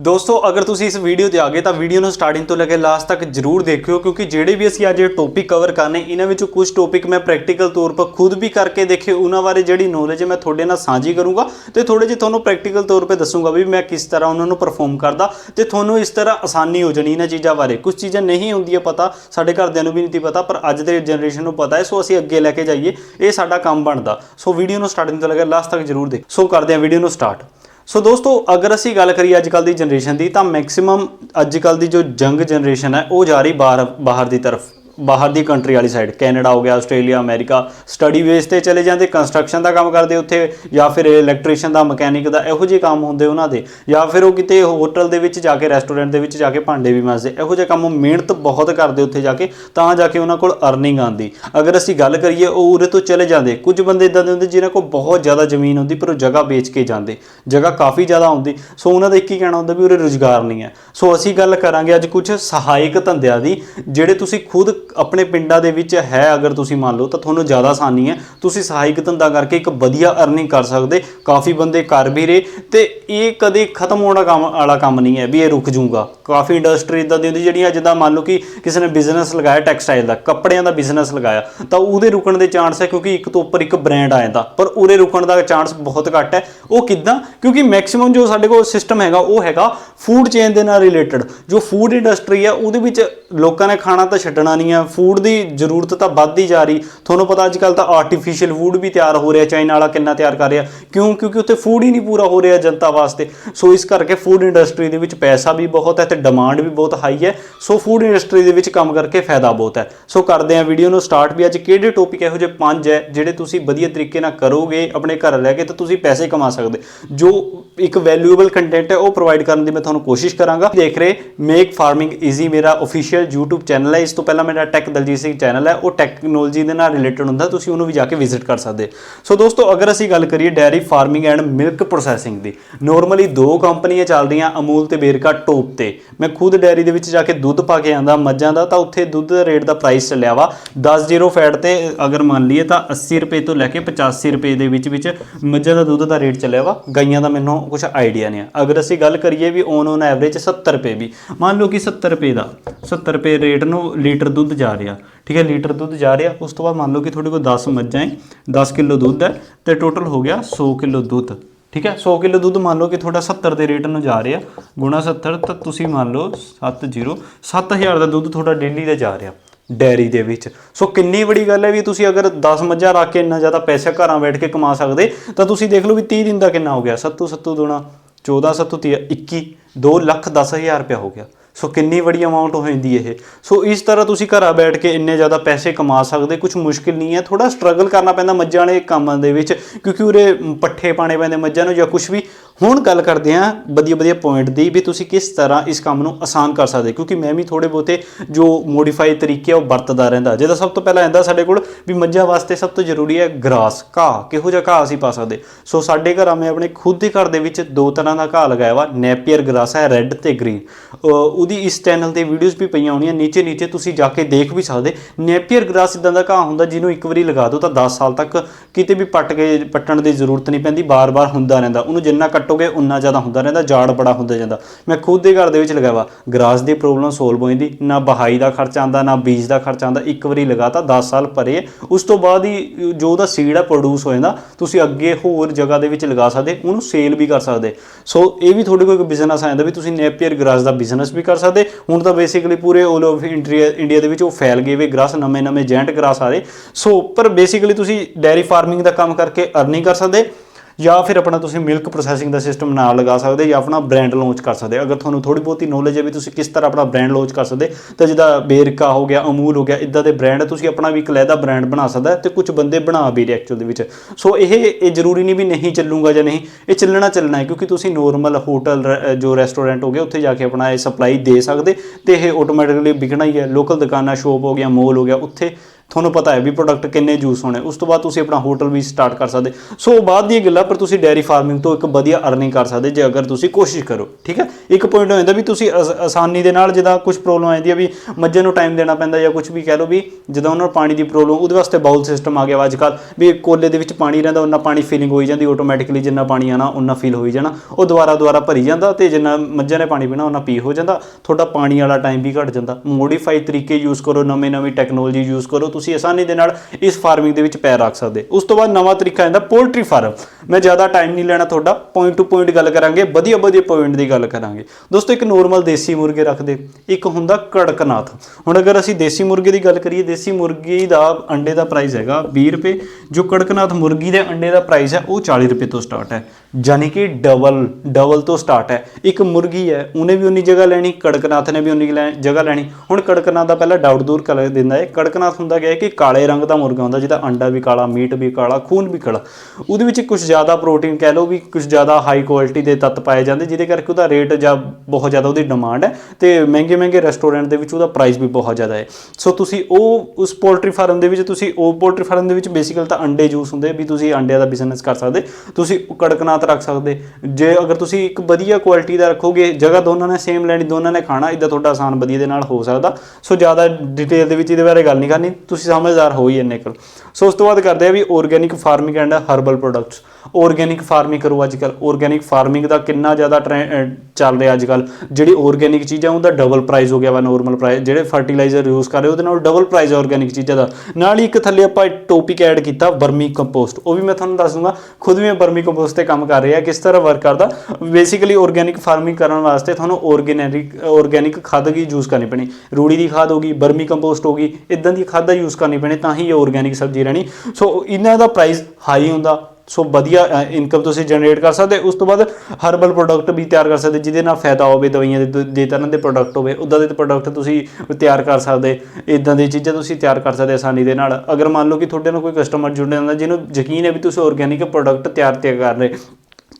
ਦੋਸਤੋ, ਅਗਰ ਤੁਸੀਂ ਇਸ ਵੀਡੀਓ ਤੇ ਆ ਗਏ ਤਾਂ ਵੀਡੀਓ ਨੂੰ ਸਟਾਰਟਿੰਗ ਤੋਂ ਲੈ ਕੇ ਲਾਸਟ ਤੱਕ ਜਰੂਰ ਦੇਖਿਓ, ਕਿਉਂਕਿ ਜਿਹੜੇ ਵੀ ਅਸੀਂ ਅੱਜ ਇਹ ਟੌਪਿਕ ਕਵਰ ਕਰਨੇ, ਇਹਨਾਂ ਵਿੱਚੋਂ ਕੁਝ ਟੌਪਿਕ ਮੈਂ ਪ੍ਰੈਕਟੀਕਲ ਤੌਰ 'ਤੇ ਖੁਦ ਵੀ ਕਰਕੇ ਦੇਖੇ, ਉਹਨਾਂ ਬਾਰੇ ਜਿਹੜੀ ਨੌਲੇਜ ਹੈ ਮੈਂ ਤੁਹਾਡੇ ਨਾਲ ਸਾਂਝੀ ਕਰੂੰਗਾ ਤੇ ਥੋੜੇ ਜਿਹਾ ਤੁਹਾਨੂੰ ਪ੍ਰੈਕਟੀਕਲ ਤੌਰ 'ਤੇ ਦੱਸੂੰਗਾ ਵੀ ਮੈਂ ਕਿਸ ਤਰ੍ਹਾਂ ਉਹਨਾਂ ਨੂੰ ਪਰਫਾਰਮ ਕਰਦਾ ਤੇ ਤੁਹਾਨੂੰ ਇਸ ਤਰ੍ਹਾਂ ਆਸਾਨੀ ਹੋ ਜਾਣੀ ਇਹਨਾਂ ਚੀਜ਼ਾਂ ਬਾਰੇ। ਕੁਝ ਚੀਜ਼ਾਂ ਨਹੀਂ ਹੁੰਦੀਆਂ ਪਤਾ, ਸਾਡੇ ਘਰਦਿਆਂ ਨੂੰ ਵੀ ਨਹੀਂ ਪਤਾ, ਪਰ ਅੱਜ ਦੇ ਜਨਰੇਸ਼ਨ ਨੂੰ ਪਤਾ ਹੈ, ਸੋ ਅਸੀਂ ਅੱਗੇ ਲੈ ਕੇ ਜਾਈਏ, ਇਹ ਸਾਡਾ ਕੰਮ ਬਣਦਾ। ਸੋ ਵੀਡੀਓ ਨੂੰ ਸਟਾਰਟਿੰਗ ਤੋਂ ਲੈ ਕੇ ਲਾਸਟ ਤੱਕ ਜਰੂਰ ਦੇਖ ਸੋ ਕਰਦੇ ਹਾਂ ਵੀਡੀਓ ਨੂੰ ਸਟਾਰਟ ਸੋ ਦੋਸਤੋ, ਅਗਰ ਅਸੀਂ ਗੱਲ ਕਰੀਏ ਅੱਜ ਕੱਲ ਦੀ ਜਨਰੇਸ਼ਨ ਦੀ, ਤਾਂ ਮੈਕਸਿਮਮ ਅੱਜ ਕੱਲ ਦੀ ਜੋ ਯੰਗ ਜਨਰੇਸ਼ਨ ਹੈ, ਉਹ ਜਾ ਰਹੀ ਬਾਹਰ ਬਾਹਰ ਦੀ ਤਰਫ। ਬਾਹਰ ਦੀ ਕੰਟਰੀ ਵਾਲੀ ਸਾਈਡ ਕੈਨੇਡਾ ਹੋ ਗਿਆ, ਆਸਟ੍ਰੇਲੀਆ, ਅਮਰੀਕਾ ਸਟੱਡੀ ਬੇਸ ਤੇ ਚਲੇ ਜਾਂਦੇ ਕੰਸਟਰਕਸ਼ਨ ਦਾ ਕੰਮ ਕਰਦੇ ਉੱਥੇ, ਜਾਂ ਫਿਰ ਇਲੈਕਟ੍ਰੀਸ਼ੀਅਨ ਦਾ ਮਕੈਨਿਕ ਦਾ, ਇਹੋ ਜਿਹੇ ਕੰਮ ਹੁੰਦੇ ਉਹਨਾਂ ਦੇ। ਜਾਂ ਫਿਰ ਉਹ ਕਿਤੇ ਹੋਟਲ ਦੇ ਵਿੱਚ ਜਾ ਕੇ ਰੈਸਟੋਰੈਂਟ ਦੇ ਵਿੱਚ ਜਾ ਕੇ ਭਾਂਡੇ ਵੀ ਮਾਂਜਦੇ। ਇਹੋ ਜਿਹੇ ਕੰਮ ਮਿਹਨਤ ਬਹੁਤ ਕਰਦੇ ਉੱਥੇ ਜਾ ਕੇ, ਤਾਂ ਜਾ ਕੇ ਉਹਨਾਂ ਕੋਲ ਅਰਨਿੰਗ ਆਉਂਦੀ। ਅਗਰ ਅਸੀਂ ਗੱਲ ਕਰੀਏ, ਉਹ ਉਰੇ ਤੋਂ ਚਲੇ ਜਾਂਦੇ। ਕੁਝ ਬੰਦੇ ਇਦਾਂ ਦੇ ਹੁੰਦੇ ਜਿਨ੍ਹਾਂ ਕੋਲ ਬਹੁਤ ਜ਼ਿਆਦਾ ਜ਼ਮੀਨ ਹੁੰਦੀ, ਪਰ ਉਹ ਜਗ੍ਹਾ ਵੇਚ ਕੇ ਜਾਂਦੇ। ਜਗ੍ਹਾ ਕਾਫੀ ਜ਼ਿਆਦਾ ਹੁੰਦੀ। ਸੋ ਉਹਨਾਂ ਦਾ ਇੱਕ ਹੀ ਕਹਿਣਾ ਹੁੰਦਾ ਵੀ ਉਰੇ ਰੁਜ਼ਗਾਰ ਨਹੀਂ ਹੈ। ਸੋ ਅਸੀਂ ਗੱਲ ਕਰਾਂਗੇ ਅੱਜ ਕੁਝ ਸਹਾਇਕ ਧੰਦਿਆਂ ਦੀ, ਜਿਹੜੇ ਤੁਸੀਂ ਖੁਦ ਆਪਣੇ ਪਿੰਡਾਂ ਦੇ ਵਿੱਚ ਹੈ ਅਗਰ ਤੁਸੀਂ ਮੰਨ ਲਓ ਤਾਂ ਤੁਹਾਨੂੰ ਜ਼ਿਆਦਾ ਆਸਾਨੀ ਹੈ। ਤੁਸੀਂ ਸਹਾਇਕ ਧੰਦਾ ਕਰਕੇ ਇੱਕ ਵਧੀਆ ਅਰਨਿੰਗ ਕਰ ਸਕਦੇ। ਕਾਫੀ ਬੰਦੇ ਕਰ ਵੀ ਰਹੇ ਤੇ ਇਹ ਕਦੇ ਖਤਮ ਹੋਣ ਕੰਮ ਵਾਲਾ ਕੰਮ ਨਹੀਂ ਹੈ ਵੀ ਇਹ ਰੁਕ ਜਾਊਗਾ। ਕਾਫੀ ਇੰਡਸਟਰੀ ਇਦਾਂ ਦੀ ਹੁੰਦੀ ਜਿਹੜੀਆਂ ਜਿੱਦਾਂ ਮੰਨ ਲਓ ਕਿ ਕਿਸੇ ਨੇ ਬਿਜ਼ਨਸ ਲਗਾਇਆ ਟੈਕਸਟਾਈਲ ਦਾ, ਕੱਪੜਿਆਂ ਦਾ ਬਿਜ਼ਨਸ ਲਗਾਇਆ, ਤਾਂ ਉਹਦੇ ਰੁਕਣ ਦੇ ਚਾਂਸ ਹੈ ਕਿਉਂਕਿ ਇੱਕ ਤੋਂ ਉੱਪਰ ਇੱਕ ਬ੍ਰਾਂਡ ਆ ਜਾਂਦਾ। ਪਰ ਉਹਦੇ ਰੁਕਣ ਦਾ ਚਾਂਸ ਬਹੁਤ ਘੱਟ ਹੈ। ਉਹ ਕਿੱਦਾਂ? ਕਿਉਂਕਿ ਮੈਕਸਿਮਮ ਜੋ ਸਾਡੇ ਕੋਲ ਸਿਸਟਮ ਹੈਗਾ, ਉਹ ਹੈਗਾ ਫੂਡ ਚੇਨ ਦੇ ਨਾਲ ਰਿਲੇਟਡ ਜੋ ਫੂਡ ਇੰਡਸਟਰੀ ਹੈ, ਉਹਦੇ ਵਿੱਚ ਲੋਕਾਂ ਨੇ ਖਾਣਾ ਤਾਂ ਛੱਡਣਾ ਨਹੀਂ ਹੈ ਫੂਡ ਦੀ ਜ਼ਰੂਰਤ ਤਾਂ ਵੱਧਦੀ ਜਾ ਰਹੀ। ਤੁਹਾਨੂੰ ਪਤਾ ਅੱਜ ਕੱਲ ਤਾਂ ਆਰਟੀਫੀਸ਼ੀਅਲ ਫੂਡ ਵੀ ਤਿਆਰ ਹੋ ਰਿਹਾ। ਚਾਈਨਾ ਵਾਲਾ ਕਿੰਨਾ ਤਿਆਰ ਕਰ ਰਿਹਾ। ਕਿਉਂ? ਕਿਉਂਕਿ ਉੱਥੇ ਫੂਡ ਹੀ ਨਹੀਂ ਪੂਰਾ ਹੋ ਰਿਹਾ ਜਨਤਾ ਵਾਸਤੇ। ਸੋ ਇਸ ਕਰਕੇ ਫੂਡ ਇੰਡਸਟਰੀ ਦੇ ਵਿੱਚ ਪੈਸਾ ਵੀ ਬਹੁਤ ਹੈ ਤੇ ਡਿਮਾਂਡ ਵੀ ਬਹੁਤ ਹਾਈ ਹੈ। ਸੋ ਫੂਡ ਇੰਡਸਟਰੀ ਦੇ ਵਿੱਚ ਕੰਮ ਕਰਕੇ ਫਾਇਦਾ ਬਹੁਤ ਹੈ। ਸੋ ਕਰਦੇ ਹਾਂ ਵੀਡੀਓ ਨੂੰ ਸਟਾਰਟ ਵੀ। ਅੱਜ ਕਿਹੜੇ ਟੌਪਿਕ ਇਹੋ ਜਿਹੇ ਪੰਜ ਹੈ, ਜਿਹੜੇ ਤੁਸੀਂ ਵਧੀਆ ਤਰੀਕੇ ਨਾਲ ਕਰੋਗੇ ਆਪਣੇ ਘਰ ਲੈ ਕੇ ਤਾਂ ਤੁਸੀਂ ਪੈਸੇ ਕਮਾ ਸਕਦੇ। ਜੋ ਇੱਕ ਵੈਲਿਊਏਬਲ ਕੰਟੈਂਟ ਹੈ, ਉਹ ਪ੍ਰੋਵਾਈਡ ਕਰਨ ਦੀ ਮੈਂ ਤੁਹਾਨੂੰ ਕੋਸ਼ਿਸ਼ ਕਰਾਂਗਾ। ਦੇਖ ਰਹੇ ਮੇਕ ਫਾਰਮਿੰਗ ਈਜ਼ੀ ਮੇਰਾ ਅਫੀਸ਼ੀਅਲ YouTube ਚੈਨਲ ਹੈ। ਇਸ ਤੋਂ ਪਹਿਲਾਂ ਮੇਰਾ ਟੈਕ ਦਲਜੀਤ ਸਿੰਘ ਚੈਨਲ ਹੈ, ਉਹ ਟੈਕਨੋਲੋਜੀ ਦੇ ਨਾਲ ਰਿਲੇਟਡ ਹੁੰਦਾ, ਤੁਸੀਂ ਉਹਨੂੰ ਵੀ ਜਾ ਕੇ ਵਿਜ਼ਿਟ ਕਰ ਸਕਦੇ। ਸੋ ਦੋਸਤੋ, ਅਗਰ ਅਸੀਂ ਗੱਲ ਕਰੀਏ dairy farming and milk processing the normally ਦੋ ਕੰਪਨੀਆਂ ਚੱਲਦੀਆਂ, ਅਮੂਲ ਤੇ ਬੇਰਕਾ ਟੋਪ ਤੇ। ਮੈਂ ਖੁਦ ਡੈਰੀ ਦੇ ਵਿੱਚ ਜਾ ਕੇ ਦੁੱਧ ਪਾ ਕੇ ਆਂਦਾ, ਮੱਝਾਂ ਦਾ, ਤਾਂ ਉੱਥੇ ਦੁੱਧ ਦਾ ਰੇਟ ਦਾ ਪ੍ਰਾਈਸ ਚੱਲਿਆ ਵਾ 10 ਜ਼ੀਰੋ ਫੈਟ ਤੇ, ਅਗਰ ਮੰਨ ਲਈਏ ਤਾਂ 80 ਰੁਪਏ ਤੋਂ ਲੈ ਕੇ 85 ਰੁਪਏ ਦੇ ਵਿੱਚ ਵਿੱਚ ਮੱਝਾਂ ਦਾ ਦੁੱਧ ਦਾ ਰੇਟ ਚੱਲਿਆ ਵਾ, ਗਾਈਆਂ ਦਾ ਮੈਨੂੰ ਕੁਝ ਆਈਡੀਆ ਨਹੀਂ ਹੈ ਅਗਰ ਅਸੀਂ ਗੱਲ ਕਰੀਏ ਵੀ ਔਨ ਔਨ ਐਵਰੇਜ 70 ਰੁਪਏ ਵੀ, ਮੰਨ ਲਓ ਕਿ 70 ਰੁਪਏ ਦਾ 70 ਰੁਪਏ ਰੇਟ ਨੂੰ ਲੀਟਰ ਦੁੱਧ ਜਾ ਰਿਹਾ। ਠੀਕ ਹੈ, ਲੀਟਰ ਦੁੱਧ ਜਾ ਰਿਹਾ। ਉਸ ਤੋਂ ਬਾਅਦ ਮੰਨ ਲਓ ਕਿ ਤੁਹਾਡੇ ਕੋਲ 10 ਮੱਝਾਂ ਹੈ 10 ਕਿਲੋ ਦੁੱਧ ਹੈ ਤੇ ਟੋਟਲ ਹੋ ਗਿਆ 100 ਕਿਲੋ ਦੁੱਧ। ਠੀਕ ਹੈ 100 ਕਿਲੋ ਦੁੱਧ ਮੰਨ ਲਓ ਕਿ ਤੁਹਾਡਾ 70 ਦੇ ਰੇਟ ਨੂੰ ਜਾ ਰਿਹਾ। ਗੁਣਾ 70 ਤਾਂ ਤੁਸੀਂ ਮੰਨ ਲਓ 70 7000 ਦਾ ਦੁੱਧ ਤੁਹਾਡਾ ਡੇਲੀ ਦਾ ਜਾ ਰਿਹਾ ਡੈਰੀ ਦੇ ਵਿੱਚ। ਸੋ ਕਿੰਨੀ ਬੜੀ ਗੱਲ ਹੈ ਵੀ ਤੁਸੀਂ ਅਗਰ 10 ਮੱਝਾਂ ਰੱਖ ਕੇ ਇੰਨਾ ਜ਼ਿਆਦਾ ਪੈਸਾ ਘਰਾਂ ਬੈਠ ਕੇ ਕਮਾ ਸਕਦੇ, ਤਾਂ ਤੁਸੀਂ ਦੇਖ ਲਓ ਵੀ 30 ਦਿਨ ਦਾ ਕਿੰਨਾ ਹੋ ਗਿਆ। 7 7 ਦੁਣਾ 14 7 21 2 ਲੱਖ 10000 ਰੁਪਇਆ ਹੋ ਗਿਆ। ਸੋ ਕਿੰਨੀ ਵੱਡੀ ਅਮਾਉਂਟ ਹੋ ਜਾਂਦੀ ਇਹ। ਸੋ ਇਸ ਤਰ੍ਹਾਂ ਤੁਸੀਂ ਘਰਾਂ ਬੈਠ ਕੇ ਇੰਨੇ ਜ਼ਿਆਦਾ ਪੈਸੇ ਕਮਾ ਸਕਦੇ ਕੁਝ ਮੁਸ਼ਕਿਲ ਨਹੀਂ ਹੈ। ਥੋੜਾ ਸਟਰਗਲ ਕਰਨਾ ਪੈਂਦਾ ਮੱਝਾਂ ਵਾਲੇ ਕੰਮਾਂ ਦੇ ਵਿੱਚ, ਕਿਉਂਕਿ ਉਰੇ ਪੱਠੇ ਪਾਣੇ ਪੈਂਦੇ ਮੱਝਾਂ ਨੂੰ ਜਾਂ ਕੁਝ ਵੀ। ਹੁਣ ਗੱਲ ਕਰਦੇ ਹਾਂ ਵਧੀਆ ਵਧੀਆ ਪੁਆਇੰਟ ਦੀ ਵੀ ਤੁਸੀਂ ਕਿਸ ਤਰ੍ਹਾਂ ਇਸ ਕੰਮ ਨੂੰ ਆਸਾਨ ਕਰ ਸਕਦੇ ਕਿਉਂਕਿ ਮੈਂ ਵੀ ਥੋੜੇ ਬਹੁਤੇ ਜੋ ਮੋਡੀਫਾਈ ਤਰੀਕੇ ਆ ਉਹ ਵਰਤਦਾ ਰਹਿੰਦਾ। ਜਿਹਦਾ ਸਭ ਤੋਂ ਪਹਿਲਾਂ ਆਂਦਾ ਸਾਡੇ ਕੋਲ ਵੀ ਮੱਝਾਂ ਵਾਸਤੇ ਸਭ ਤੋਂ ਜ਼ਰੂਰੀ ਹੈ ਗਰਾਸ ਘਾਹ, ਕਿਹੋ ਜਿਹਾ ਘਾਹ ਅਸੀਂ ਪਾ ਸਕਦੇ। ਸੋ ਸਾਡੇ ਘਰਾਂ ਮੈਂ ਆਪਣੇ ਖੁਦ ਦੇ ਘਰ ਦੇ ਵਿੱਚ ਦੋ ਤਰ੍ਹਾਂ ਦਾ ਘਾਹ ਲਗਾਇਆ ਵਾ ਨੈਪੀਅਰ ਗਰਾਸ ਹੈ ਰੈੱਡ ਤੇ ਗ੍ਰੀਨ ਉਹਦੀ ਇਸ ਚੈਨਲ ਤੇ ਵੀਡੀਓਜ਼ ਵੀ ਪਈਆਂ ਹੋਣੀਆਂ ਨੀਚੇ ਨੀਚੇ ਤੁਸੀਂ ਜਾ ਕੇ ਦੇਖ ਵੀ ਸਕਦੇ। ਨੈਪੀਅਰ ਗਰਾਸ ਇਦਾਂ ਦਾ ਘਾਹ ਹੁੰਦਾ ਜਿਹਨੂੰ ਇੱਕ ਵਾਰੀ ਲਗਾ ਦਿਓ ਤਾਂ 10 ਸਾਲ ਤੱਕ ਕਿਤੇ ਵੀ ਪੱਟ ਕੇ, ਪੱਟਣ ਦੀ ਜ਼ਰੂਰਤ ਨਹੀਂ ਪੈਂਦੀ, ਬਾਰ-ਬਾਰ ਹੁੰਦਾ ਰਹਿੰਦਾ। ਉਹਨੂੰ ਜਿੰਨਾ ਕੱਟੋਗੇ, ਉਨਾ ਜ਼ਿਆਦਾ ਹੁੰਦਾ ਰਹਿੰਦਾ, ਜਾੜ ਬੜਾ ਹੁੰਦਾ ਜਾਂਦਾ। ਮੈਂ ਖੁਦ ਦੇ ਘਰ ਦੇ ਵਿੱਚ ਲਗਾਵਾ ਗਰਾਸ ਦੀ ਪ੍ਰੋਬਲਮ ਸੋਲਵ ਹੋ ਜਾਂਦੀ, ਨਾ ਬਹਾਈ ਦਾ ਖਰਚਾ ਆਂਦਾ ਨਾ ਬੀਜ ਦਾ ਖਰਚਾ ਆਂਦਾ ਇੱਕ ਵਾਰੀ ਲਗਾਤਾ 10 ਸਾਲ ਭਰੇ। ਉਸ ਤੋਂ ਬਾਅਦ ਹੀ ਜੋ ਉਹਦਾ ਸੀਡ ਆ ਪ੍ਰੋਡਿਊਸ ਹੋ ਜਾਂਦਾ। ਤੁਸੀਂ ਅੱਗੇ ਹੋਰ ਜਗ੍ਹਾ ਦੇ ਵਿੱਚ ਲਗਾ ਸਕਦੇ, ਉਹਨੂੰ ਸੇਲ ਵੀ ਕਰ ਸਕਦੇ। ਸੋ ਇਹ ਵੀ ਤੁਹਾਡੇ ਕੋਲ ਇੱਕ ਬਿਜ਼ਨਸ ਆ ਜਾਂਦਾ ਵੀ ਤੁਸੀਂ ਨੇਪੀਅਰ ਗਰਾਸ ਦਾ ਬਿਜ਼ਨਸ ਵੀ ਕਰ ਸਕਦੇ। ਹੁਣ ਤਾਂ ਬੇਸਿਕਲੀ ਪੂਰੇ 올 ਓਵਰ ਇੰਡੀਆ ਇੰਡੀਆ ਦੇ ਵਿੱਚ ਉਹ ਫੈਲ ਗਏ ਵੇ ਗਰਾਸ ਨਵੇਂ ਨਵੇਂ ਜੈਂਟ ਗਰਾਸ ਆ ਰਹੇ। ਸੋ ਪਰ ਬੇਸਿਕਲੀ ਤੁਸੀਂ ਡੈਰੀ ਫਾਰਮਿੰਗ ਦਾ ਕੰਮ ਕਰਕੇ ਅਰਨਿੰਗ ਕਰ ਸਕਦੇ। ਜਾਂ ਫਿਰ ਆਪਣਾ ਤੁਸੀਂ ਮਿਲਕ ਪ੍ਰੋਸੈਸਿੰਗ ਦਾ ਸਿਸਟਮ ਨਾਲ ਲਗਾ ਸਕਦੇ ਜਾਂ ਆਪਣਾ ਬ੍ਰਾਂਡ ਲਾਂਚ ਕਰ ਸਕਦੇ। ਅਗਰ ਤੁਹਾਨੂੰ ਥੋੜੀ ਬਹੁਤੀ ਨੌਲੇਜ ਹੈ ਵੀ ਤੁਸੀਂ ਕਿਸ ਤਰ੍ਹਾਂ ਆਪਣਾ ਬ੍ਰਾਂਡ ਲਾਂਚ ਕਰ ਸਕਦੇ, ਤਾਂ ਜਿੱਦਾਂ ਬੇਰਕਾ ਹੋ ਗਿਆ, ਅਮੂਲ ਹੋ ਗਿਆ, ਇਦਾਂ ਦੇ ਬ੍ਰਾਂਡ ਤੁਸੀਂ ਆਪਣਾ ਵੀ ਇੱਕ ਲੈਦਾ ਬ੍ਰਾਂਡ ਬਣਾ ਸਕਦਾ ਤੇ ਕੁਝ ਬੰਦੇ ਬਣਾ ਵੀ ਰਹੇ ਐਕਚੁਅਲ ਦੇ ਵਿੱਚ। ਸੋ ਇਹ ਇਹ ਜ਼ਰੂਰੀ ਨਹੀਂ ਵੀ ਨਹੀਂ ਚੱਲੂਗਾ ਜਾਂ ਨਹੀਂ, ਇਹ ਚੱਲਣਾ ਚੱਲਣਾ ਹੈ ਕਿਉਂਕਿ ਤੁਸੀਂ ਨੋਰਮਲ ਹੋਟਲ ਜੋ ਰੈਸਟੋਰੈਂਟ ਹੋ ਗਿਆ ਉੱਥੇ ਜਾ ਕੇ ਆਪਣਾ ਇਹ ਸਪਲਾਈ ਦੇ ਸਕਦੇ ਤੇ ਇਹ ਆਟੋਮੈਟਿਕਲੀ ਵਿਕਣਾ ਹੀ ਹੈ। ਲੋਕਲ ਦੁਕਾਨਾਂ ਸ਼ੋਪ ਹੋ ਗਿਆ ਮੋਲ ਹੋ ਗਿਆ, ਉੱਥੇ ਤੁਹਾਨੂੰ ਪਤਾ ਹੈ ਵੀ ਪ੍ਰੋਡਕਟ ਕਿੰਨੇ ਜੂਸ ਹੋਣੇ, ਉਸ ਤੋਂ ਬਾਅਦ ਤੁਸੀਂ ਆਪਣਾ ਹੋਟਲ ਵੀ ਸਟਾਰਟ ਕਰ ਸਕਦੇ। ਸੋ ਉਹ ਬਾਅਦ ਦੀਆਂ ਗੱਲਾਂ ਪਰ ਤੁਸੀਂ ਡੈਰੀ ਫਾਰਮਿੰਗ ਤੋਂ ਇੱਕ ਵਧੀਆ ਅਰਨਿੰਗ ਕਰ ਸਕਦੇ, ਜੇ ਅਗਰ ਤੁਸੀਂ ਕੋਸ਼ਿਸ਼ ਕਰੋ, ਠੀਕ ਹੈ? ਇੱਕ ਪੁਆਇੰਟ ਹੋ ਜਾਂਦਾ ਵੀ ਤੁਸੀਂ ਆਸ- ਆਸਾਨੀ ਦੇ ਨਾਲ ਜਿਹਦਾ ਕੁਝ ਪ੍ਰੋਬਲਮ ਆ ਜਾਂਦੀ ਹੈ ਵੀ ਮੱਝਾਂ ਨੂੰ ਟਾਈਮ ਦੇਣਾ ਪੈਂਦਾ ਜਾਂ ਕੁਝ ਵੀ ਕਹਿ ਲਓ ਵੀ ਜਦੋਂ ਉਹਨਾਂ ਨੂੰ ਪਾਣੀ ਦੀ ਪ੍ਰੋਬਲਮ ਉਹਦੇ ਵਾਸਤੇ ਬਾਉਲ ਸਿਸਟਮ ਆ ਗਿਆ ਵਾ ਅੱਜ ਕੱਲ੍ਹ ਵੀ ਕੋਲੇ ਦੇ ਵਿੱਚ ਪਾਣੀ ਰਹਿੰਦਾ ਉਹਨਾਂ ਪਾਣੀ ਫੀਲਿੰਗ ਹੋਈ ਜਾਂਦੀ ਆਟੋਮੈਟਿਕਲੀ ਜਿੰਨਾ ਪਾਣੀ ਆਣਾ ਉਹਨਾਂ ਫੀਲ ਹੋਈ ਜਾਣਾ, ਉਹ ਦੁਬਾਰਾ ਦੁਬਾਰਾ ਭਰੀ ਜਾਂਦਾ ਤੇ ਜਿੰਨਾ ਮੱਝਾਂ ਨੇ ਪਾਣੀ ਪੀਣਾ ਉਹਨਾਂ ਪੀ ਹੋ ਜਾਂਦਾ, ਤੁਹਾਡਾ ਪਾਣੀ ਵਾਲਾ ਟਾਈਮ ਵੀ ਘਟ ਜਾਂਦਾ। ਮੋਡੀਫਾਈ ਤਰੀਕੇ ਯੂਜ਼ ਕਰੋ ਨਵੇਂ ਨਵੀਂ ਟੈਕਨੋਲੋਜੀ ਯੂਜ਼ ਕਰੋ ਤੁਸੀਂ ਆਸਾਨੀ ਦੇ ਨਾਲ ਇਸ ਫਾਰਮਿੰਗ ਦੇ ਵਿੱਚ ਪੈਰ ਰੱਖ ਸਕਦੇ। ਉਸ ਤੋਂ ਬਾਅਦ ਨਵਾਂ ਤਰੀਕਾ ਆਉਂਦਾ ਪੋਲਟਰੀ ਫਾਰਮ। ਮੈਂ ਜ਼ਿਆਦਾ ਟਾਈਮ ਨਹੀਂ ਲੈਣਾ ਤੁਹਾਡਾ। ਪੁਆਇੰਟ ਟੂ ਪੁਆਇੰਟ ਗੱਲ ਕਰਾਂਗੇ। ਵਧੀਆ ਵਧੀਆ ਪੁਆਇੰਟ ਦੀ ਗੱਲ ਕਰਾਂਗੇ। ਦੋਸਤੋ, ਇੱਕ ਨੋਰਮਲ ਦੇਸੀ ਮੁਰਗੇ ਰੱਖਦੇ ਇੱਕ ਹੁੰਦਾ ਕੜਕਨਾਥ। ਹੁਣ ਅਗਰ ਅਸੀਂ ਦੇਸੀ ਮੁਰਗੇ ਦੀ ਗੱਲ ਕਰੀਏ, ਦੇਸੀ ਮੁਰਗੀ ਦਾ ਅੰਡੇ ਦਾ ਪ੍ਰਾਈਸ ਹੈਗਾ 20 ਰੁਪਏ। ਜੋ ਕੜਕਨਾਥ ਮੁਰਗੀ ਦੇ ਅੰਡੇ ਦਾ ਪ੍ਰਾਈਸ ਹੈ, ਉਹ 40 ਰੁਪਏ ਤੋਂ ਸਟਾਰਟ ਹੈ। ਯਾਨੀ ਕਿ ਡਬਲ ਡਬਲ ਤੋਂ ਸਟਾਰਟ ਹੈ। ਇੱਕ ਮੁਰਗੀ ਹੈ, ਉਹਨੇ ਵੀ ਉਨੀ ਜਗ੍ਹਾ ਲੈਣੀ, ਕੜਕਨਾਥ ਨੇ ਵੀ ਉਨੀ ਜਗ੍ਹਾ ਲੈਣੀ। ਹੁਣ ਕੜਕਨਾਥ ਦਾ ਪਹਿਲਾਂ ਡਾਊਟ ਦੂਰ ਕਰ ਦਿੰਦਾ ਹੈ। ਕੜਕਨਾਥ ਹੁੰਦਾ ਗਿਆ ਕਿ ਕਾਲੇ ਰੰਗ ਦਾ ਮੁਰਗਾ ਹੁੰਦਾ, ਜਿਹਦਾ ਅੰਡਾ ਵੀ ਕਾਲਾ, ਮੀਟ ਵੀ ਕਾਲਾ, ਖੂਨ ਵੀ ਕਾਲਾ। ਉਹਦੇ ਵਿੱਚ ਕੁਝ ਜ਼ਿਆਦਾ ਪ੍ਰੋਟੀਨ ਕਹਿ ਲਓ ਵੀ ਕੁਝ ਜ਼ਿਆਦਾ ਹਾਈ ਕੁਆਲਿਟੀ ਦੇ ਤੱਤ ਪਾਏ ਜਾਂਦੇ, ਜਿਹਦੇ ਕਰਕੇ ਉਹਦਾ ਰੇਟ ਜਾਂ ਬਹੁਤ ਜ਼ਿਆਦਾ ਉਹਦੀ ਡਿਮਾਂਡ ਹੈ ਤੇ ਮਹਿੰਗੇ ਮਹਿੰਗੇ ਰੈਸਟੋਰੈਂਟ ਦੇ ਵਿੱਚ ਉਹਦਾ ਪ੍ਰਾਈਸ ਵੀ ਬਹੁਤ ਜ਼ਿਆਦਾ ਹੈ। ਸੋ ਤੁਸੀਂ ਉਹ, ਉਸ ਪੋਲਟਰੀ ਫਾਰਮ ਦੇ ਵਿੱਚ ਤੁਸੀਂ ਉਹ ਪੋਲਟਰੀ ਫਾਰਮ ਦੇ ਵਿੱਚ ਬੇਸਿਕਲ ਤਾਂ ਅੰਡੇ ਜੂਸ ਹੁੰਦੇ, ਵੀ ਤੁਸੀਂ ਅੰਡਿਆਂ ਦਾ ਬਿਜ਼ਨਸ ਕਰ ਸਕਦੇ, ਤੁਸੀਂ ਉਹ ਕੜਕਨਾਥ ਰੱਖ ਸਕਦੇ। ਜੇ ਅਗਰ ਤੁਸੀਂ ਇੱਕ ਵਧੀਆ ਕੁਆਲਿਟੀ ਦਾ ਰੱਖੋਗੇ, ਜਗ੍ਹਾ ਦੋਨਾਂ ਨੇ ਸੇਮ ਲੈਣੀ, ਦੋਨਾਂ ਨੇ ਖਾਣਾ ਇਦਾਂ ਤੁਹਾਡਾ ਆਸਾਨ ਵਧੀਆ ਦੇ ਨਾਲ ਹੋ ਸਕਦਾ। ਸੋ ਜ਼ਿਆਦਾ ਡਿਟੇਲ ਦੇ ਵਿੱਚ ਇਹਦੇ ਬਾਰੇ ਗੱਲ ਨਹੀਂ ਕਰਨੀ। ਤੁਸੀਂ ਸਮਝਦਾਰ ਹੋ ਹੀ ਇੰਨੇ ਕੁ ਸੋ ਉਸ ਤੋਂ ਬਾਅਦ ਕਰਦੇ ਆ ਵੀ organic farming and herbal products organic farming ਕਰੋ ਅੱਜ ਕੱਲ ਆਰਗੇਨਿਕ ਫਾਰਮਿੰਗ ਦਾ ਕਿੰਨਾ ਜ਼ਿਆਦਾ ਟ੍ਰੈਂਡ ਚੱਲ ਰਿਹਾ ਅੱਜ ਕੱਲ ਜਿਹੜੀ ਆਰਗੇਨਿਕ ਚੀਜ਼ਾਂ, ਉਹਦਾ ਡਬਲ ਪ੍ਰਾਈਸ ਹੋ ਗਿਆ ਵਾ ਨਾਰਮਲ ਪ੍ਰਾਈਸ ਜਿਹੜੇ ਫਰਟੀਲਾਈਜ਼ਰ ਯੂਜ਼ ਕਰ ਰਹੇ ਉਹਦੇ ਨਾਲ ਡਬਲ ਪ੍ਰਾਈਸ ਆਰਗੇਨਿਕ ਚੀਜ਼ਾਂ ਦਾ। ਨਾਲ ਹੀ ਇੱਕ ਥੱਲੇ ਆਪਾਂ ਟੌਪਿਕ ਐਡ ਕੀਤਾ ਵਰਮੀ ਕੰਪੋਸਟ ਉਹ ਵੀ ਮੈਂ ਤੁਹਾਨੂੰ ਦੱਸ ਦੂੰਗਾ। ਖੁਦ ਵੀ ਮੈਂ ਵਰਮੀ ਕੰਪੋਸਟ ਤੇ ਕੰਮ ਕਰ ਰਿਹਾ, ਕਿਸ ਤਰ੍ਹਾਂ ਵਰਕ ਕਰਦਾ। ਬੇਸਿਕਲੀ ਆਰਗੇਨਿਕ ਫਾਰਮਿੰਗ ਕਰਨ ਵਾਸਤੇ ਤੁਹਾਨੂੰ ਆਰਗੇਨਿਕ ਆਰਗੇਨਿਕ ਖਾਦ ਵੀ ਯੂਜ਼ ਕਰਨੀ ਪੈਣੀ। ਰੂੜੀ ਦੀ ਖਾਦ ਹੋਗੀ ਵਰਮੀ ਕੰਪੋਸਟ ਹੋਗੀ ਇਦਾਂ ਦੀ ਖਾਦਾਂ ਯੂਜ਼ ਕਰਨੀ ਪੈਣੀ, ਤਾਂ ਹੀ ਇਹ ਆਰਗੇਨਿਕ ਸਬਜ਼ੀ ਰਹਿਣੀ। ਸੋ ਇਹਨਾਂ ਦਾ ਪ੍ਰਾਈਸ ਹਾਈ ਹੁੰਦਾ। ਸੋ ਵਧੀਆ ਇਨਕਮ ਤੁਸੀਂ ਜਨਰੇਟ ਕਰ ਸਕਦੇ, ਉਸ ਤੋਂ ਬਾਅਦ ਹਰਬਲ ਪ੍ਰੋਡਕਟ ਵੀ ਤਿਆਰ ਕਰ ਸਕਦੇ, ਜਿਹਦੇ ਨਾਲ ਫਾਇਦਾ ਹੋਵੇ, ਦਵਾਈਆਂ ਦੇ, ਦ- ਦੇ ਤਰ੍ਹਾਂ ਦੇ ਪ੍ਰੋਡਕਟ ਹੋਵੇ ਉਦਾਂ ਦੇ ਪ੍ਰੋਡਕਟ ਤੁਸੀਂ ਤਿਆਰ ਕਰ ਸਕਦੇ ਇਦਾਂ ਦੀ ਚੀਜ਼ਾਂ ਤੁਸੀਂ ਤਿਆਰ ਕਰ ਸਕਦੇ ਆਸਾਨੀ ਦੇ ਨਾਲ। ਅਗਰ ਮੰਨ ਲਓ ਕਿ ਤੁਹਾਡੇ ਨਾਲ ਕੋਈ ਕਸਟਮਰ ਜੁੜਿਆ ਜਾਂਦਾ ਜਿਹਨੂੰ ਯਕੀਨ ਹੈ ਵੀ ਤੁਸੀਂ ਆਰਗੇਨਿਕ ਪ੍ਰੋਡਕਟ ਤਿਆਰ ਤੇ ਕਰ ਰਹੇ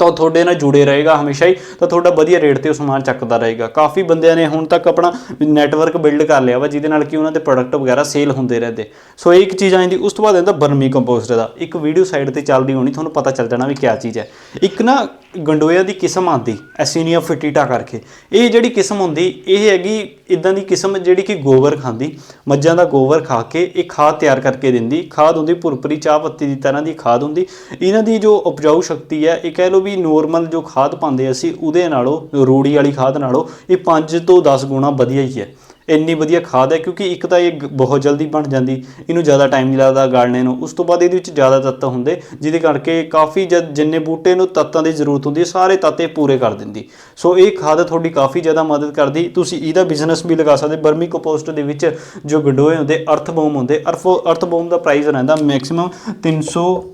ਤਾਂ ਉਹ ਤੁਹਾਡੇ ਨਾਲ ਜੁੜੇ ਰਹੇਗਾ ਹਮੇਸ਼ਾ ਹੀ, ਤਾਂ ਤੁਹਾਡਾ ਵਧੀਆ ਰੇਟ ਤੇ ਉਹ ਸਮਾਨ ਚੱਕਦਾ ਰਹੇਗਾ। ਕਾਫੀ ਬੰਦਿਆਂ ਨੇ ਹੁਣ ਤੱਕ ਆਪਣਾ ਨੈਟਵਰਕ ਬਿਲਡ ਕਰ ਲਿਆ ਵਾ, ਜਿਹਦੇ ਨਾਲ ਕਿ ਉਹਨਾਂ ਦੇ ਪ੍ਰੋਡਕਟ ਵਗੈਰਾ ਸੇਲ ਹੁੰਦੇ ਰਹਿੰਦੇ। ਸੋ ਇਹ ਇੱਕ ਚੀਜ਼ ਆਂਦੀ ਉਸ ਤੋਂ ਬਾਅਦ ਇਹਦਾ ਬਰਮੀ ਕੰਪੋਸਟ ਦਾ। ਇੱਕ ਵੀਡੀਓ ਸਾਈਡ ਤੇ ਚੱਲਦੀ ਹੋਣੀ, ਤੁਹਾਨੂੰ ਪਤਾ ਚੱਲ ਜਾਣਾ ਵੀ ਕਿਆ ਚੀਜ਼ ਹੈ। ਇੱਕ ਨਾ ਗੰਡੋਇਆ ਦੀ ਕਿਸਮ ਆਂਦੀ ਐਸੀਨੀਆ ਫਿਟੀਟਾ ਕਰਕੇ। ਇਹ ਜਿਹੜੀ ਕਿਸਮ ਹੁੰਦੀ, ਇਹ ਹੈਗੀ ਇਦਾਂ ਦੀ ਕਿਸਮ ਜਿਹੜੀ ਕਿ ਗੋਬਰ ਖਾਂਦੀ। ਮੱਝਾਂ ਦਾ ਗੋਬਰ ਖਾ ਕੇ ਇਹ ਖਾਦ ਤਿਆਰ ਕਰਕੇ ਦਿੰਦੀ। ਖਾਦ ਹੁੰਦੀ, ਭੁਰਭੁਰੀ ਚਾਹ ਪੱਤੀ ਦੀ ਤਰ੍ਹਾਂ ਦੀ ਖਾਦ ਹੁੰਦੀ। ਇਹਨਾਂ ਦੀ ਜੋ ਉਪਜਾਊ ਸ਼ਕਤੀ ਹੈ, ਇਹ ਕਹਿ ਲਓ ਵੀ ਨੋਰਮਲ ਜੋ ਖਾਦ ਪਾਉਂਦੇ ਅਸੀਂ, ਉਹਦੇ ਨਾਲੋਂ, ਰੂੜੀ ਵਾਲੀ ਖਾਦ ਨਾਲੋਂ, ਇਹ 5 ਤੋਂ 10 ਗੁਣਾ ਵਧੀਆ ਹੀ ਹੈ। ਇੰਨੀ ਵਧੀਆ ਖਾਦ ਹੈ ਕਿਉਂਕਿ ਇੱਕ ਤਾਂ ਇਹ ਗ- ਬਹੁਤ ਜਲਦੀ ਬਣ ਜਾਂਦੀ, ਇਹਨੂੰ ਜ਼ਿਆਦਾ ਟਾਈਮ ਨਹੀਂ ਲੱਗਦਾ ਗਾੜਨੇ ਨੂੰ। ਉਸ ਤੋਂ ਬਾਅਦ ਇਹਦੇ ਵਿੱਚ ਜ਼ਿਆਦਾ ਤੱਤ ਹੁੰਦੇ, ਜਿਹਦੇ ਕਰਕੇ ਕਾਫੀ ਜਦ ਜਿੰਨੇ ਬੂਟੇ ਨੂੰ ਤੱਤਾਂ ਦੀ ਜ਼ਰੂਰਤ ਹੁੰਦੀ ਹੈ, ਸਾਰੇ ਤੱਤ ਇਹ ਪੂਰੇ ਕਰ ਦਿੰਦੀ। ਸੋ ਇਹ ਖਾਦ ਤੁਹਾਡੀ ਕਾਫੀ ਜ਼ਿਆਦਾ ਮਦਦ ਕਰਦੀ। ਤੁਸੀਂ ਇਹਦਾ ਬਿਜ਼ਨਸ ਵੀ ਲਗਾ ਸਕਦੇ, ਬਰਮੀ ਕੰਪੋਸਟ ਦੇ ਵਿੱਚ ਜੋ ਗੰਡੋਏ ਹੁੰਦੇ, ਅਰਥ-ਬੋਮ ਹੁੰਦੇ ਅਰਥ-ਬੋਮ ਦਾ ਪ੍ਰਾਈਸ ਰਹਿੰਦਾ ਮੈਕਸਿਮਮ 300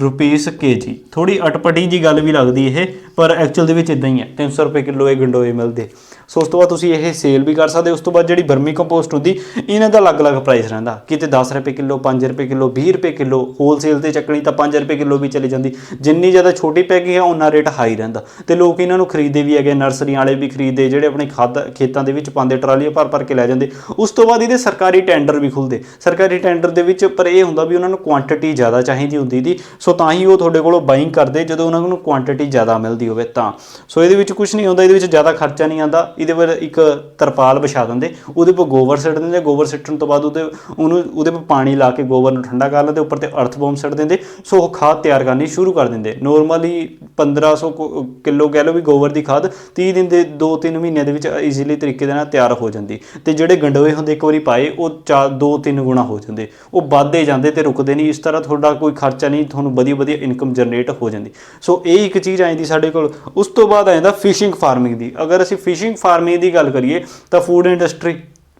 ਰੁਪੀਸ ਕੇਜੀ ਥੋੜੀ ਅਟਪਟੀ ਜੀ ਗੱਲ ਵੀ ਲੱਗਦੀ ਇਹ, ਪਰ ਐਕਚੁਅਲ ਦੇ ਵਿੱਚ ਇਦਾਂ ਹੀ ਹੈ। 300 ਰੁਪਏ ਕਿਲੋ ਇਹ ਗੰਡੋਏ ਮਿਲਦੇ। ਸੋ ਉਸ ਤੋਂ ਬਾਅਦ ਤੁਸੀਂ ਇਹ ਸੇਲ ਵੀ ਕਰ ਸਕਦੇ ਉਸ ਤੋਂ ਬਾਅਦ ਜਿਹੜੀ ਬਰਮੀ ਕੰਪੋਸਟ ਹੁੰਦੀ, ਇਹਨਾਂ ਦਾ ਅਲੱਗ-ਅਲੱਗ ਪ੍ਰਾਈਸ ਰਹਿੰਦਾ। ਕਿਤੇ 10 ਰੁਪਏ ਕਿਲੋ 5 ਰੁਪਏ ਕਿਲੋ 20 ਰੁਪਏ ਕਿਲੋ ਹੋਲਸੇਲ ਤੇ ਚੱਕਣੀ ਤਾਂ 5 ਰੁਪਏ ਕਿਲੋ ਵੀ ਚਲੀ ਜਾਂਦੀ। ਜਿੰਨੀ ਜ਼ਿਆਦਾ ਛੋਟੀ ਪੈਕਿੰਗ ਹੈ ਉਹਨਾਂ ਰੇਟ ਹਾਈ ਰਹਿੰਦਾ। ਤੇ ਲੋਕ ਇਹਨਾਂ ਨੂੰ ਖਰੀਦਦੇ ਵੀ ਹੈਗੇ ਨਰਸਰੀਆਂ ਵਾਲੇ ਵੀ ਖਰੀਦਦੇ, ਜਿਹੜੇ ਆਪਣੇ ਖਾਦ ਖੇਤਾਂ ਦੇ ਵਿੱਚ ਪਾਉਂਦੇ, ਟਰਾਲੀਆਂ ਭਰ ਭਰ ਕੇ ਲੈ ਜਾਂਦੇ। ਉਸ ਤੋਂ ਬਾਅਦ ਇਹਦੇ ਸਰਕਾਰੀ ਟੈਂਡਰ ਵੀ ਖੁੱਲਦੇ ਸਰਕਾਰੀ ਟੈਂਡਰ ਦੇ ਵਿੱਚ, ਪਰ ਇਹ ਹੁੰਦਾ ਵੀ ਉਹਨਾਂ ਨੂੰ ਕੁਆਂਟੀਟੀ ਜ਼ਿਆਦਾ ਚਾਹੀਦੀ ਹੁੰਦੀ ਦੀ। ਸੋ ਤਾਂ ਹੀ ਉਹ ਤੁਹਾਡੇ ਕੋਲੋਂ ਬਾਇੰਗ ਕਰਦੇ, ਜਦੋਂ ਉਹਨਾਂ ਨੂੰ ਕੁਆਂਟੀਟੀ ਜ਼ਿਆਦਾ ਮਿਲਦੀ ਹੋਵੇ ਤਾਂ। ਸੋ ਇਹਦੇ ਵਿੱਚ ਕੁਝ ਨਹੀਂ ਹੁੰਦਾ, ਇਹਦੇ ਵਿੱਚ ਜ਼ਿਆਦਾ ਖਰਚਾ ਨਹੀਂ ਆਉਂਦਾ। ਇਹਦੇ ਪਰ ਇੱਕ ਤਰਪਾਲ ਵਿਛਾ ਦਿੰਦੇ। ਉਹਦੇ ਉੱਪਰ ਗੋਬਰ ਸਿੱਟ ਦਿੰਦੇ। ਗੋਬਰ ਸਿੱਟਣ ਤੋਂ ਬਾਅਦ ਉਹਦੇ, ਉਹਨੂੰ, ਉਹਦੇ ਉੱਪਰ ਪਾਣੀ ਲਾ ਕੇ ਗੋਬਰ ਨੂੰ ਠੰਡਾ ਕਰ ਲੈਂਦੇ। ਉੱਪਰ ਤੇ ਅਰਥ ਬੋਮ ਸਿੱਟ ਦਿੰਦੇ। ਸੋ ਉਹ ਖਾਦ ਤਿਆਰ ਕਰਨੀ ਸ਼ੁਰੂ ਕਰ ਦਿੰਦੇ। ਨੋਰਮਲੀ 1500 ਕੁ- ਕਿਲੋ ਕਹਿ ਲਓ ਵੀ ਗੋਬਰ ਦੀ ਖਾਦ 30 ਦਿਨ ਦੇ 2-3 ਮਹੀਨਿਆਂ ਦੇ ਵਿੱਚ ਈਜ਼ੀਲੀ ਤਰੀਕੇ ਦੇ ਨਾਲ ਤਿਆਰ ਹੋ ਜਾਂਦੀ। ਤੇ ਜਿਹੜੇ ਗੰਡੋਏ ਹੁੰਦੇ ਇੱਕ ਵਾਰੀ ਪਾਏ, ਉਹ 2-3 ਗੁਣਾ ਹੋ ਜਾਂਦੇ। ਉਹ ਵੱਧਦੇ ਜਾਂਦੇ ਤੇ ਰੁਕਦੇ ਨਹੀਂ। ਇਸ ਤਰ੍ਹਾਂ ਤੁਹਾਡਾ ਕੋਈ ਖਰਚਾ ਨਹੀਂ ਤੁਹਾਨੂੰ ਵਧੀਆ ਵਧੀਆ ਇਨਕਮ ਜਨਰੇਟ ਹੋ ਜਾਂਦੀ। ਸੋ ਇਹ ਇੱਕ ਚੀਜ਼ ਆ ਜਾਂਦੀ ਸਾਡੇ ਕੋਲ। ਉਸ ਤੋਂ ਬਾਅਦ ਆ ਜਾਂਦਾ ਫਿਸ਼ਿੰਗ ਫਾਰਮਿੰਗ ਦੀ। ਅਗਰ ਅਸੀਂ ਫਿਸ਼ਿੰਗ ਫਾਰਮਿੰਗ ਦੀ ਗੱਲ ਕਰੀਏ ਤਾਂ ਫੂਡ ਇੰਡਸਟਰੀ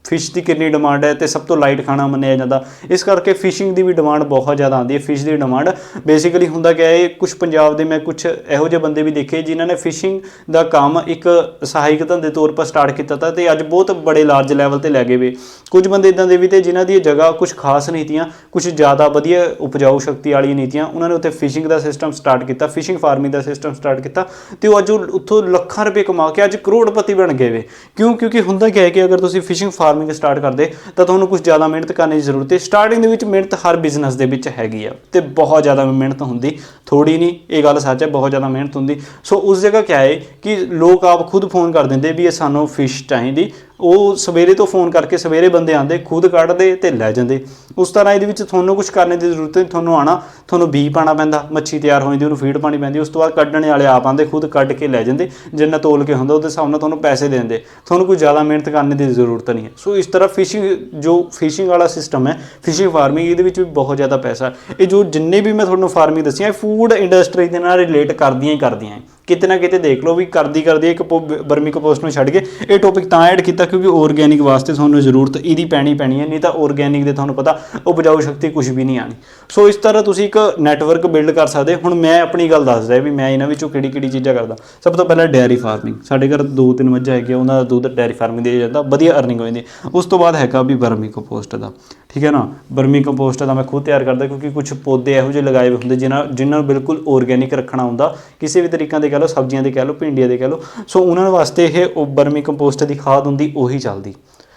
ਫਿਸ਼ ਦੀ ਕਿੰਨੀ ਡਿਮਾਂਡ ਹੈ ਤੇ ਸਭ ਤੋਂ ਲਾਈਟ ਖਾਣਾ ਮੰਨਿਆ ਜਾਂਦਾ। ਇਸ ਕਰਕੇ ਫਿਸ਼ਿੰਗ ਦੀ ਵੀ ਡਿਮਾਂਡ ਬਹੁਤ ਜ਼ਿਆਦਾ ਆਉਂਦੀ ਹੈ। ਫਿਸ਼ ਦੀ ਡਿਮਾਂਡ ਬੇਸਿਕਲੀ ਹੁੰਦਾ ਕਿਆ ਹੈ ਕੁਝ ਪੰਜਾਬ ਦੇ ਮੈਂ ਕੁਝ ਇਹੋ ਜਿਹੇ ਬੰਦੇ ਵੀ ਦੇਖੇ ਜਿਨ੍ਹਾਂ ਨੇ ਫਿਸ਼ਿੰਗ ਦਾ ਕੰਮ ਇੱਕ ਸਹਾਇਕ ਧੰਦੇ ਤੌਰ 'ਤੇ ਸਟਾਰਟ ਕੀਤਾ ਤਾ ਤੇ ਅੱਜ ਬਹੁਤ ਬੜੇ ਲਾਰਜ ਲੈਵਲ ਤੇ ਲੈ ਗਏ ਵੇ। ਕੁਝ ਬੰਦੇ ਇਦਾਂ ਦੇ ਵੀ ਤੇ ਜਿਨ੍ਹਾਂ ਦੀ ਜਗ੍ਹਾ ਕੁਝ ਖਾਸ ਨੀਤੀਆਂ ਕੁਝ ਜ਼ਿਆਦਾ ਵਧੀਆ ਉਪਜਾਊ ਸ਼ਕਤੀ ਵਾਲੀਆਂ ਨੀਤੀਆਂ, ਉਹਨਾਂ ਨੇ ਉੱਥੇ ਫਿਸ਼ਿੰਗ ਦਾ ਸਿਸਟਮ ਸਟਾਰਟ ਕੀਤਾ ਫਿਸ਼ਿੰਗ ਫਾਰਮਿੰਗ ਦਾ ਸਿਸਟਮ ਸਟਾਰਟ ਕੀਤਾ ਤੇ ਉਹ ਅੱਜ ਉਹ ਉੱਥੋਂ ਲੱਖਾਂ ਰੁਪਏ ਕਮਾ ਕੇ ਅੱਜ ਕਰੋੜਪਤੀ ਬਣ ਗਏ ਵੇ। ਕਿਉਂ? ਕਿਉਂਕਿ ਹੁੰਦਾ ਕੀ ਹੈ ਕਿ ਅਗਰ ਤੁਸੀਂ ਫਿਸ਼ਿੰਗ ਫਾਰਮ ਫਾਰਮਿੰਗ ਸਟਾਰਟ ਕਰਦੇ, ਤਾਂ ਤੁਹਾਨੂੰ ਕੁਝ ਜ਼ਿਆਦਾ ਮਿਹਨਤ ਕਰਨ ਦੀ ਜ਼ਰੂਰਤ ਹੈ। ਸਟਾਰਟਿੰਗ ਦੇ ਵਿੱਚ ਮਿਹਨਤ ਹਰ ਬਿਜ਼ਨਸ ਦੇ ਵਿੱਚ ਹੈਗੀ ਆ ਤੇ ਬਹੁਤ ਜ਼ਿਆਦਾ ਮਿਹਨਤ ਹੁੰਦੀ। ਥੋੜੀ ਨਹੀਂ, ਇਹ ਗੱਲ ਸੱਚ ਹੈ, ਬਹੁਤ ਜ਼ਿਆਦਾ ਮਿਹਨਤ ਹੁੰਦੀ। ਸੋ ਉਸ ਜਗ੍ਹਾ ਕਿਆ ਹੈ ਕਿ ਲੋਕ ਆਪ ਖੁਦ ਫੋਨ ਕਰ ਦਿੰਦੇ ਵੀ ਇਹ ਸਾਨੂੰ ਫਿਸ਼ ਚਾਹੀਦੀ। ਉਹ ਸਵੇਰੇ ਤੋਂ ਫੋਨ ਕਰਕੇ ਸਵੇਰੇ ਬੰਦੇ ਆਂਦੇ ਖੁਦ ਕੱਢਦੇ ਤੇ ਲੈ ਜਾਂਦੇ। ਉਸ ਤਰ੍ਹਾਂ ਇਹਦੇ ਵਿੱਚ ਤੁਹਾਨੂੰ ਕੁਝ ਕਰਨ ਦੀ ਜ਼ਰੂਰਤ ਨਹੀਂ, ਤੁਹਾਨੂੰ ਆਣਾ ਤੁਹਾਨੂੰ ਬੀ ਪਾਣਾ ਪੈਂਦਾ, ਮੱਛੀ ਤਿਆਰ ਹੋ ਜਾਂਦੀ, ਉਹਨੂੰ ਫੀਡ ਪਾਣੀ ਪੈਂਦੀ, ਉਸ ਤੋਂ ਬਾਅਦ ਕੱਢਣ ਵਾਲੇ ਆਪ ਆਂਦੇ ਖੁਦ ਕੱਢ ਕੇ ਲੈ ਜਾਂਦੇ, ਜਿੰਨਾ ਤੋਲ ਕੇ ਹੁੰਦਾ, ਉਹਦੇ ਹਿਸਾਬ ਨਾਲ ਤੁਹਾਨੂੰ ਪੈਸੇ ਦੇ ਦਿੰਦੇ। ਤੁਹਾਨੂੰ ਕੋਈ ਜ਼ਿਆਦਾ ਮਿਹਨਤ ਕਰਨ ਦੀ ਜ਼ਰੂਰਤ ਨਹੀਂ ਹੈ। ਸੋ ਇਸ ਤਰ੍ਹਾਂ ਫਿਸ਼ਿੰਗ, ਜੋ ਫਿਸ਼ਿੰਗ ਵਾਲਾ ਸਿਸਟਮ ਹੈ, ਫਿਸ਼ਿੰਗ ਫਾਰਮਿੰਗ, ਇਹਦੇ ਵਿੱਚ ਵੀ ਬਹੁਤ ਜ਼ਿਆਦਾ ਪੈਸਾ ਇਹ ਜੋ ਜਿੰਨੇ ਵੀ ਮੈਂ ਤੁਹਾਨੂੰ ਫਾਰਮਿੰਗ ਦੱਸੀਆਂ ਫੂਡ ਇੰਡਸਟਰੀ ਦੇ ਨਾਲ ਰਿਲੇਟ ਕਰਦੀਆਂ ਹੀ ਕਰਦੀਆਂ ਹੈ। ਕਿਤੇ ਨਾ ਕਿਤੇ ਦੇਖ ਲਓ ਵੀ ਕਰਦੀ ਕਰਦੀ ਇੱਕ ਬਰਮੀ ਕੰਪੋਸਟ ਨੂੰ ਛੱਡ ਕੇ ਇਹ ਟੌਪਿਕ ਤਾਂ ਐਡ ਕੀਤਾ ਕਿਉਂਕਿ ਆਰਗੇਨਿਕ ਵਾਸਤੇ ਤੁਹਾਨੂੰ ਜ਼ਰੂਰਤ ਇਹਦੀ ਪੈਣੀ ਪੈਣੀ ਹੈ, ਨਹੀਂ ਤਾਂ ਆਰਗੇਨਿਕ ਦੇ ਤੁਹਾਨੂੰ ਪਤਾ ਉਪਜਾਊ ਸ਼ਕਤੀ ਕੁਝ ਵੀ ਨਹੀਂ ਆਣੀ ਸੋ ਇਸ ਤਰ੍ਹਾਂ ਤੁਸੀਂ ਇੱਕ ਨੈਟਵਰਕ ਬਿਲਡ ਕਰ ਸਕਦੇ ਹੁਣ ਮੈਂ ਆਪਣੀ ਗੱਲ ਦੱਸਦਾ ਵੀ ਮੈਂ ਇਹਨਾਂ ਵਿੱਚੋਂ ਕਿਹੜੀ ਕਿਹੜੀ ਚੀਜ਼ਾਂ ਕਰਦਾ। ਸਭ ਤੋਂ ਪਹਿਲਾਂ ਡੇਅਰੀ ਫਾਰਮਿੰਗ ਸਾਡੇ ਘਰ ਦੋ ਤਿੰਨ ਮੱਝਾਂ ਹੈਗੀਆਂ, ਉਹਨਾਂ ਦਾ ਦੁੱਧ ਡੇਅਰੀ ਫਾਰਮਿੰਗ ਦੇ ਜਾਂਦਾ ਵਧੀਆ ਅਰਨਿੰਗ ਹੋ ਜਾਂਦੀ ਉਸ ਤੋਂ ਬਾਅਦ ਹੈਗਾ ਵੀ ਬਰਮੀ ਕੰਪੋਸਟ ਦਾ। ਠੀਕ ਹੈ ਨਾ? ਬਰਮੀ ਕੰਪੋਸਟ ਦਾ ਮੈਂ ਖੁਦ ਤਿਆਰ ਕਰਦਾ ਕਿਉਂਕਿ ਕੁਝ ਪੌਦੇ ਇਹੋ ਜਿਹੇ ਲਗਾਏ ਹੋਏ ਹੁੰਦੇ ਜਿਨ੍ਹਾਂ ਜਿਨ੍ਹਾਂ ਨੂੰ ਬਿਲਕੁਲ ਆਰਗੇਨਿਕ ਰੱਖਣਾ ਹੁੰਦਾ। ਕਿਸੇ ਵੀ ਤਰੀਕਾਂ ਦੇ ਕਹਿ ਲਓ, ਸਬਜ਼ੀਆਂ ਦੇ ਕਹਿ ਲਓ, ਭਿੰਡੀਆਂ ਦੇ ਕਹਿ ਲਓ। ਸੋ ਉਹਨਾਂ ਵਾਸਤੇ ਇਹ ਉਹ ਬਰਮੀ ਕੰਪੋਸਟ ਦੀ ਖਾਦ ਹੁੰਦੀ, ਉਹੀ ਚੱਲਦੀ।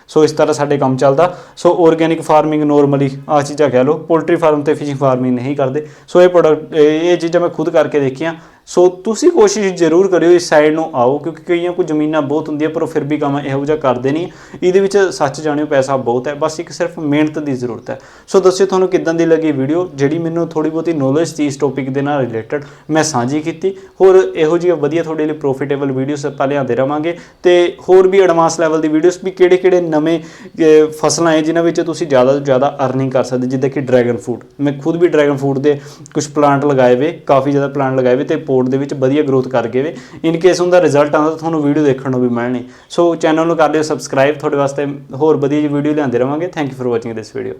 ਸੋ ਇਸ ਤਰ੍ਹਾਂ ਸਾਡੇ ਕੰਮ ਚੱਲਦਾ। ਸੋ ਆਰਗੇਨਿਕ ਫਾਰਮਿੰਗ ਨੋਰਮਲੀ ਆ ਚੀਜ਼ਾਂ ਕਹਿ ਲਓ ਪੋਲਟਰੀ ਫਾਰਮ ਤੇ ਫਿਸ਼ਿੰਗ ਫਾਰਮਿੰਗ ਨਹੀਂ ਕਰਦੇ। ਸੋ ਇਹ ਪ੍ਰੋਡਕਟ ਇਹ ਚੀਜ਼ਾਂ ਮੈਂ ਖੁਦ ਕਰਕੇ ਦੇਖੀਆਂ। ਸੋ ਤੁਸੀਂ ਕੋਸ਼ਿਸ਼ ਜ਼ਰੂਰ ਕਰਿਓ ਇਸ ਸਾਈਡ ਨੂੰ ਆਓ, ਕਿਉਂਕਿ ਕਈਆਂ ਕੋ ਜ਼ਮੀਨਾਂ ਬਹੁਤ ਹੁੰਦੀਆਂ, ਪਰ ਉਹ ਫਿਰ ਵੀ ਕੰਮ ਇਹੋ ਜਿਹਾ ਕਰਦੇ ਨਹੀਂ। ਇਹਦੇ ਵਿੱਚ ਸੱਚ ਜਾਣਿਓ ਪੈਸਾ ਬਹੁਤ ਹੈ, ਬਸ ਇੱਕ ਸਿਰਫ ਮਿਹਨਤ ਦੀ ਜ਼ਰੂਰਤ ਹੈ। ਸੋ ਦੱਸਿਓ ਤੁਹਾਨੂੰ ਕਿੱਦਾਂ ਦੀ ਲੱਗੀ ਵੀਡੀਓ ਜਿਹੜੀ ਮੈਨੂੰ ਥੋੜੀ ਬਹੁਤੀ ਨੌਲੇਜ ਸੀ ਇਸ ਟੌਪਿਕ ਦੇ ਨਾਲ ਰਿਲੇਟਡ ਮੈਂ ਸਾਂਝੀ ਕੀਤੀ। ਹੋਰ ਇਹੋ ਜਿਹੀ ਵਧੀਆ ਤੁਹਾਡੇ ਲਈ ਪ੍ਰੋਫਿਟੇਬਲ ਵੀਡੀਓਸ ਆਪਾਂ ਲਿਆਉਂਦੇ ਰਵਾਂਗੇ, ਤੇ ਹੋਰ ਵੀ ਐਡਵਾਂਸ ਲੈਵਲ ਦੀ ਵੀਡੀਓਸ ਵੀ ਕਿਹੜੇ ਕਿਹੜੇ ਨਵੇਂ ਫਸਲਾਂ ਹੈ, ਜਿਨ੍ਹਾਂ ਵਿੱਚ ਤੁਸੀਂ ਜ਼ਿਆਦਾ ਤੋਂ ਜ਼ਿਆਦਾ ਅਰਨਿੰਗ ਕਰ ਸਕਦੇ, ਜਿੱਦਾਂ ਕਿ ਡਰੈਗਨ ਫਰੂਟ ਮੈਂ ਖੁਦ ਵੀ ਡਰੈਗਨ ਫਰੂਟ ਦੇ ਕੁਝ ਪਲਾਂਟ ਲਗਾਏ ਵੇ, ਕਾਫੀ ਜ਼ਿਆਦਾ ਪਲਾਂਟ ਲਗਾਏ ਵੇ, ਤੇ ਪੋਰਟ ਦੇ ਵਿੱਚ ਵਧੀਆ ਗਰੋਥ ਕਰਕੇ ਗਏ ਵੇ। ਇਨ ਕੇਸ ਉਹਦਾ ਰਿਜ਼ਲਟ ਆਉਂਦਾ ਤਾਂ ਤੁਹਾਨੂੰ ਵੀਡੀਓ ਦੇਖਣ ਨੂੰ ਵੀ ਮਿਲਣੀ ਸੋ ਚੈਨਲ ਨੂੰ ਕਰ ਲਿਓ ਸਬਸਕ੍ਰਾਈਬ ਤੁਹਾਡੇ ਵਾਸਤੇ ਹੋਰ ਵਧੀਆ ਜੀ ਵੀਡੀਓ ਲਿਆਂਦੇ ਰਵਾਂਗੇ। Thank you for watching this video